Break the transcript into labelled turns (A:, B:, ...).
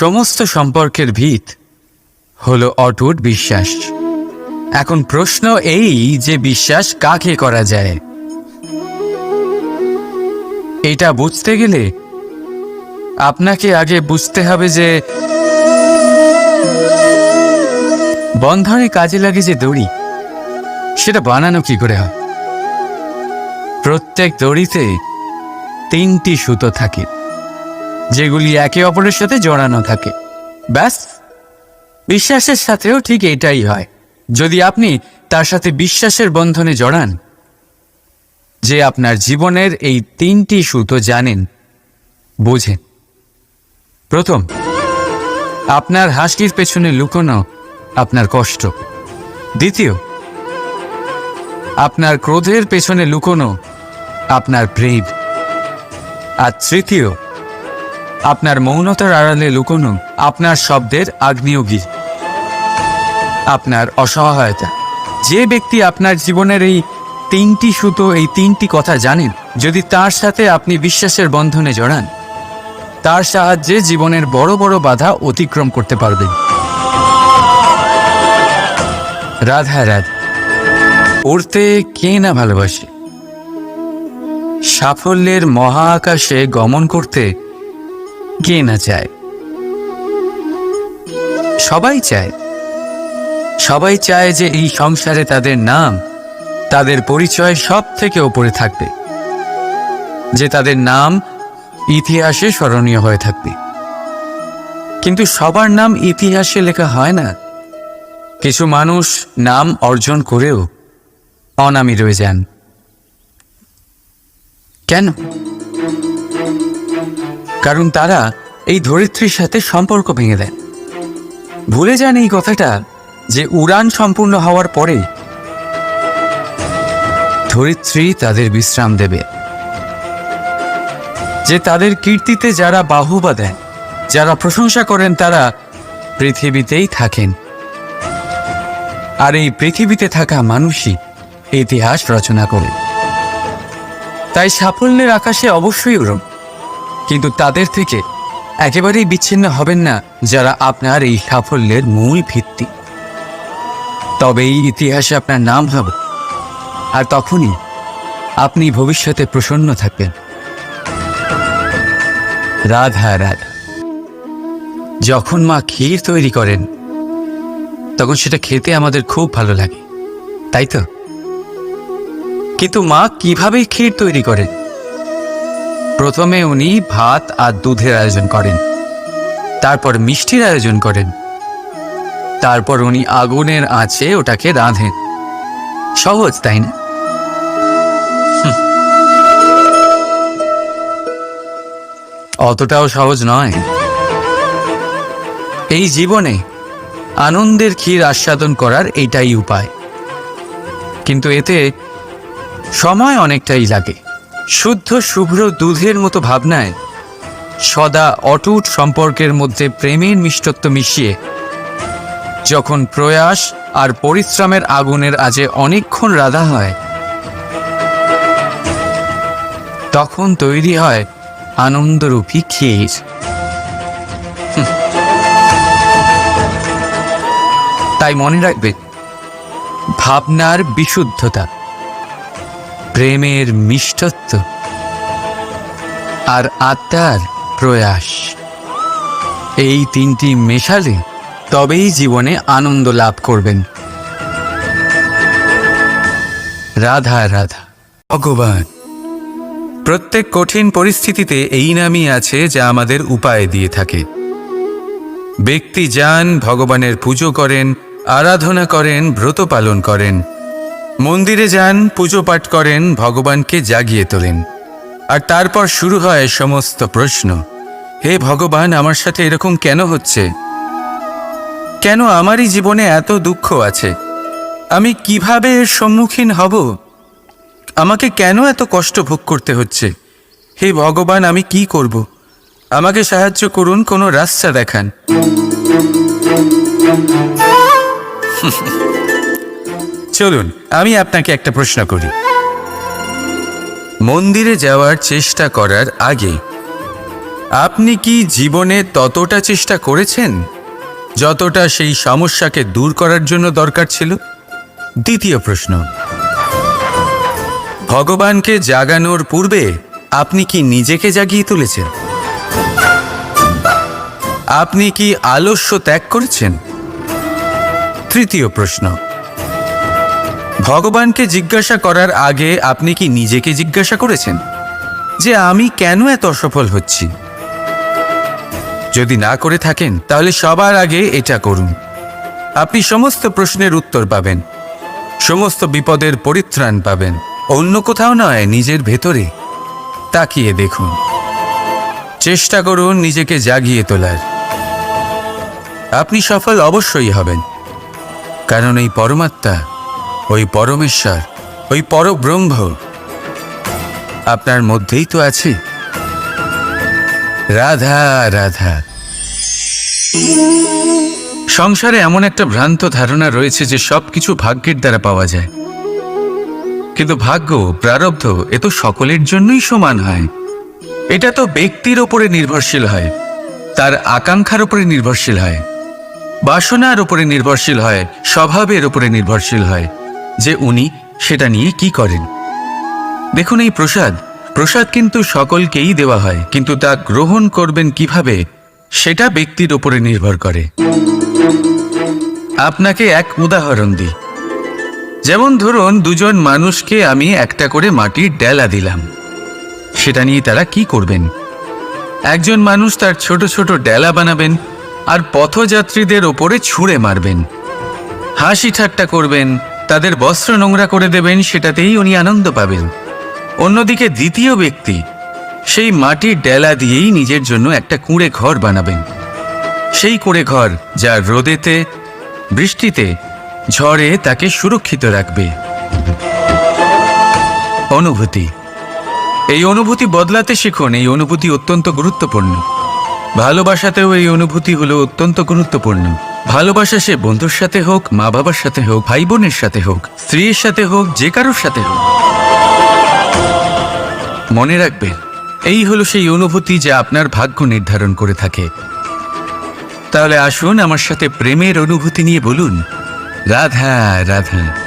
A: সমস্ত সম্পর্কের ভিত হলো অটুট বিশ্বাস। এখন প্রশ্ন এই যে বিশ্বাস কাকে করা যায়? এটা বুঝতে গেলে আপনাকে আগে বুঝতে হবে যে বন্ধনে কাজে লাগে যে দড়ি, সেটা বানানো কি করে হয়? প্রত্যেক দড়িতে তিনটি সুতো থাকে। যেগুলি একে অপরের সাথে জড়ানো থাকে। ব্যাস, বিশ্বাসের সাথেও ঠিক এটাই হয়। যদি আপনি তার সাথে বিশ্বাসের বন্ধনে জড়ান, যে আপনার জীবনের এই তিনটি সুতো জানেন, বোঝেন। প্রথম, আপনার হাসির পেছনে লুকোনো আপনার কষ্ট। দ্বিতীয়, আপনার ক্রোধের পেছনে লুকোনো আপনার প্রেম। আর তৃতীয় আপনার মৌনতার আড়ালে লুকোনো আপনার শব্দের আগ্নেয়গি আপনার অসহায়তা। যে ব্যক্তি আপনার জীবনের এই তিনটি সুতো, এই তিনটি কথা জানেন, যদি তার সাথে আপনি বিশ্বাসের বন্ধনে জড়ান, তার সাহায্যে জীবনের বড় বড় বাধা অতিক্রম করতে পারবেন। রাধা রাধা। উড়তে কে না ভালোবাসে? সাফল্যের মহাকাশে গমন করতে কে না চায়? সবাই চায়। সবাই চায় যে এই সংসারে তাদের নাম, তাদের পরিচয় সব থেকে ওপরে থাকবে। যে তাদের নাম ইতিহাসে স্মরণীয় হয়ে থাকবে। কিন্তু সবার নাম ইতিহাসে লেখা হয় না। কিছু মানুষ নাম অর্জন করেও অনামী রয়ে যান। কেন? কারণ তারা এই ধরিত্রীর সাথে সম্পর্ক ভেঙে দেন ভুলে যান এই কথাটা যে উড়ান সম্পূর্ণ হওয়ার পরে ধরিত্রী তাদের বিশ্রাম দেবে। যে তাদের কীর্তিতে যারা বাহুবা দেন, যারা প্রশংসা করেন, তারা পৃথিবীতেই থাকেন। আর এই পৃথিবীতে থাকা মানুষই ইতিহাস রচনা করে। তাই সাফল্যের আকাশে অবশ্যই উড়ুন। কিন্তু তাদের থেকে একেবারেই বিচ্ছিন্ন হবেন না যারা আপনার এই সাফল্যের মূল ভিত্তি। তবে এই ইতিহাসে আপনার নাম হবে। আর তখনই আপনি ভবিষ্যতে প্রসন্ন থাকবেন। রাধা রাধা। যখন মা ক্ষীর তৈরি করেন, তখন সেটা খেতে আমাদের খুব ভালো লাগে। তাই তো? কিন্তু মা কীভাবে ক্ষীর তৈরি করেন? প্রথমে উনি ভাত আর দুধের আয়োজন করেন। তারপর মিষ্টির আয়োজন করেন। তারপর উনি আগুনের আঁচে ওটাকে রাঁধেন। সহজ, তাই না? অতটাও সহজ নয়। এই জীবনে আনন্দের ক্ষীর আস্বাদন করার এইটাই উপায়। কিন্তু এতে সময় অনেকটাই লাগে। শুদ্ধ, শুভ্র দুধের মতো ভাবনায় সদা অটুট সম্পর্কের মধ্যে প্রেমের মিষ্টত্ব মিশিয়ে যখন প্রয়াস আর পরিশ্রমের আগুনের আজে অনেকক্ষণ রাধা হয়, তখন তৈরি হয় আনন্দরূপী ক্ষীর। তাই মনে রাখবে, ভাবনার বিশুদ্ধতা প্রেমের মিষ্টত্ব আর আত্মার প্রয়াস। এই তিনটি মেশালে তবেই জীবনে আনন্দ লাভ করবেন। রাধা রাধা। ভগবান, প্রত্যেক কঠিন পরিস্থিতিতে এই নামই আছে যা আমাদের উপায় দিয়ে থাকে। ব্যক্তি যান, ভগবানের পুজো করেন, আরাধনা করেন, ব্রত পালন করেন। মন্দিরে যান, পুজো পাঠ করেন, ভগবানকে জাগিয়ে তোলেন। আর তারপর শুরু হয় সমস্ত প্রশ্ন। হে ভগবান, আমার সাথে এরকম কেন হচ্ছে? কেন আমারই জীবনে এত দুঃখ আছে? আমি কীভাবে এর সম্মুখীন হব? আমাকে কেন এত কষ্ট ভোগ করতে হচ্ছে? হে ভগবান, আমি কি করব? আমাকে সাহায্য করুন, কোনো রাস্তা দেখান। চলুন, আমি আপনাকে একটা প্রশ্ন করি। মন্দিরে যাওয়ার চেষ্টা করার আগে, আপনি কি জীবনে ততটা চেষ্টা করেছেন? যতটা সেই সমস্যাকে দূর করার জন্য দরকার ছিল? দ্বিতীয় প্রশ্ন, ভগবানকে জাগানোর পূর্বে আপনি কি নিজেকে জাগিয়ে তুলেছেন? আপনি কি আলস্য ত্যাগ করেছেন? তৃতীয় প্রশ্ন ভগবানকে জিজ্ঞাসা করার আগে আপনি কি নিজেকে জিজ্ঞাসা করেছেন? যে আমি কেন এত অসফল হচ্ছি? যদি না করে থাকেন, তাহলে সবার আগে এটা করুন। আপনি সমস্ত প্রশ্নের উত্তর পাবেন। সমস্ত বিপদের পরিত্রাণ পাবেন। অন্য কোথাও নয়, নিজের ভেতরে। তাকিয়ে দেখুন। চেষ্টা করুন নিজেকে জাগিয়ে তোলার। আপনি সফল অবশ্যই হবেন। কারণ এই পরমাত্মা ওই পরমেশ্বর, ওই পরব্রহ্ম। আপনার মধ্যেই তো আছে। রাধা রাধা। সংসারে এমন একটা ভ্রান্ত ধারণা রয়েছে যে সবকিছু ভাগ্যের দ্বারা পাওয়া যায়। কিন্তু ভাগ্য, প্রারব্ধ, এ তো সকলের জন্যই সমান হয়। এটা তো ব্যক্তির ওপরে নির্ভরশীল হয়, তার আকাঙ্ক্ষার উপরে নির্ভরশীল হয়, বাসনার উপরে নির্ভরশীল হয়, স্বভাবের উপরে নির্ভরশীল হয়। যে উনি সেটা নিয়ে কি করেন। দেখুন এই প্রসাদ। প্রসাদ কিন্তু সকলকেই দেওয়া হয়, কিন্তু তা গ্রহণ করবেন কীভাবে, সেটা ব্যক্তির ওপরে নির্ভর করে। আপনাকে এক উদাহরণ দিই। যেমন ধরুন, দুজন মানুষকে আমি একটা করে মাটির ডেলা দিলাম। সেটা নিয়ে তারা কি করবেন? একজন মানুষ তার ছোট ছোট ডেলা বানাবেন আর পথযাত্রীদের ওপরে ছুঁড়ে মারবেন। হাসি ঠাট্টা করবেন তাদের বস্ত্র নোংরা করে দেবেন, সেটাতেই উনি আনন্দ পাবেন। অন্যদিকে দ্বিতীয় ব্যক্তি, সেই মাটির ডেলা দিয়েই নিজের জন্য একটা কুঁড়ে ঘর বানাবেন। সেই কুঁড়ে ঘর যা রোদেতে, বৃষ্টিতে, ঝড়ে তাকে সুরক্ষিত রাখবে। অনুভূতি। এই অনুভূতি বদলাতে শিখুন, এই অনুভূতি অত্যন্ত গুরুত্বপূর্ণ। ভালোবাসাতেও এই অনুভূতি হলো অত্যন্ত গুরুত্বপূর্ণ। ভালোবাসা সে বন্ধুর সাথে হোক, মা বাবার সাথে হোক, ভাই বোনের সাথে হোক, স্ত্রীর সাথে হোক, যে কারোর সাথে হোক। মনে রাখবেন, এই হলো সেই অনুভূতি যা আপনার ভাগ্য নির্ধারণ করে থাকে। তাহলে আসুন আমার সাথে প্রেমের অনুভূতি নিয়ে বলুন। রাধা রাধা।